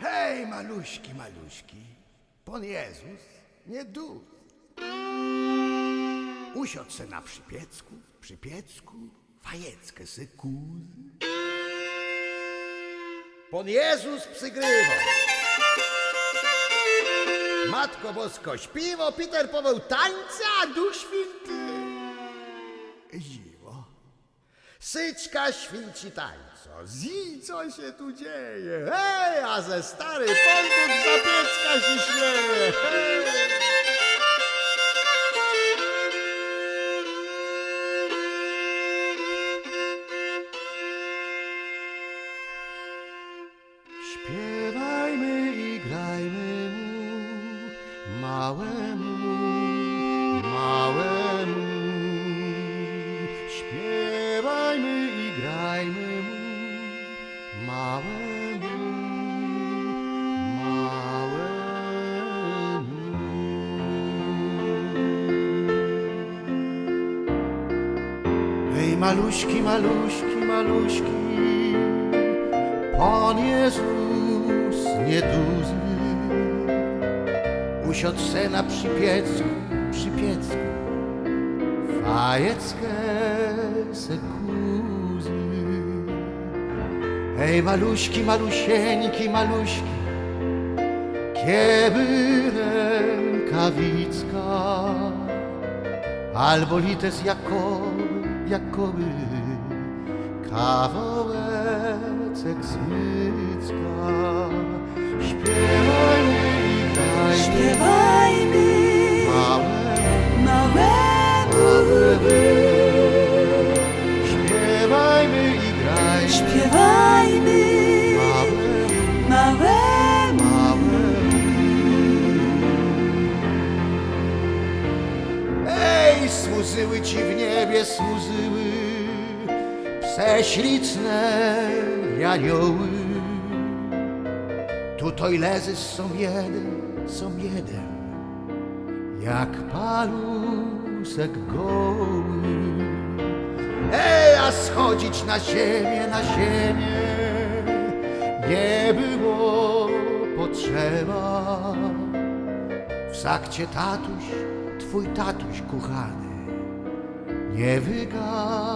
Hej, maluśki, maluśki, Pan Jezus nie dus. Usiadł se na przypiecku, przypiecku, fajeckę se kuz. Pan Jezus przygrywał. Matko Bosko śpiwo, Peter Paweł tańce, a Duch Święty. Syczka święci tańco, zi co się tu dzieje, hej, a ze stary pątuk za piecka się śmieje. Śpiewajmy i grajmy mu, małemu. Maluśki, maluśki, maluśki, Pan Jezus nieduzy usiadł se na przypiecku, przypiecku, fajeckę se kuzy. Ej, maluśki, malusieńki, maluśki, kiedy rękawicka, albo lites jakoby, jakoby, kawałeczek smycka. Śpiewajmy i grajmy, Śpiewajmy małe, małemu, Śpiewajmy i grajmy, śpiewajmy małe, Służyły ci w niebie, służyły prześliczne janioły. Tutaj lezy są jeden, są jeden, jak palusek goły. Ej, a schodzić na ziemię, na ziemię nie było potrzeba. W sakcie tatuś, twój tatuś kochany, nie wyganiał